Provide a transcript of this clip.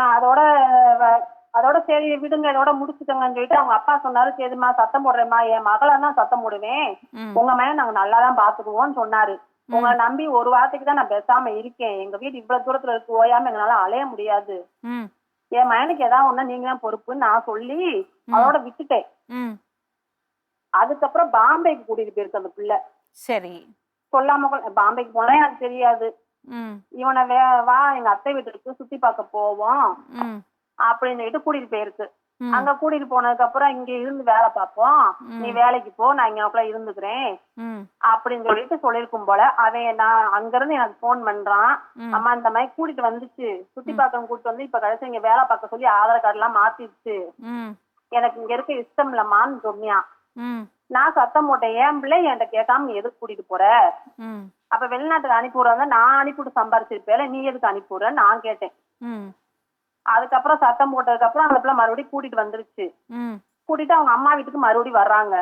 அதோட அதோட சரி விடுங்க இதோட முடிச்சுக்கங்கன்னு சொல்லிட்டு அவங்க அப்பா சொன்னாரு. சரிம்மா சத்தம் போடுறேம்மா. என் மகளை தான் சத்தம் போடுவேன். உங்க மேல நாங்க நல்லா தான் பாத்துக்குவோம்னு சொன்னாரு. உங்களை நம்பி ஒரு வாரத்துக்கு தான் நான் பேசாம இருக்கேன். எங்க வீடு இவ்வளவு தூரத்துல இருக்கு. ஓயாம எங்களால அலைய முடியாது. என் மகனுக்கு ஏதாவது ஒண்ணு நீங்க தான் பொறுப்புன்னு நான் சொல்லி அதோட விட்டுட்டேன். அதுக்கப்புறம் பாம்பேக்கு கூட்டிட்டு போயிருக்கு அந்த பிள்ளை. சரி. சொல்லாம பாம்பேக்கு போனா எனக்கு தெரியாது. இவனை வே வா எங்க அத்தை வீட்டுக்கு சுத்தி பார்க்க போவோம். அப்படின்னு சொல்லிட்டு கூட்டிட்டு போயிருக்கு. அங்க கூட்டிட்டு போனதுக்கு அப்புறம் இங்க இருந்து வேலை பார்ப்போம். நீ வேலைக்கு போ நான் இங்க இருந்துக்கிறேன். ம். அப்படின்னு சொல்லிட்டு சொல்லியிருக்கும் போல அவன் நான் அங்க இருந்து எனக்கு ஃபோன் பண்றான். அம்மா இந்த மாதிரி கூட்டிட்டு வந்துச்சு. சுத்தி பார்க்க கூட்டிட்டு வந்து இப்ப கடைசி இங்க வேலை பார்க்க சொல்லி ஆதார் கார்டு எல்லாம் மாத்திடுச்சு. எனக்கு இங்க இருக்க இஷ்டம் இல்லம்மான்னு சொன்னியான் நான் சத்தம் போட்டேன். ஏன் பிள்ளை என்கிட்ட கேட்காம நீ எதுக்கு கூட்டிட்டு போற? அப்ப வெளிநாட்டுக்கு அனுப்பி விடுறாங்க நான் அனுப்பிவிட்டு சம்பாரிச்சிருப்பேல நீ எதுக்கு அனுப்பி விடுற? நான் கேட்டேன். அதுக்கப்புறம் சத்தம் போட்டதுக்கு அப்புறம் அந்த பிள்ளை மறுபடியும் கூட்டிட்டு வந்துருச்சு. கூட்டிட்டு அவங்க அம்மா வீட்டுக்கு மறுபடியும் வர்றாங்க.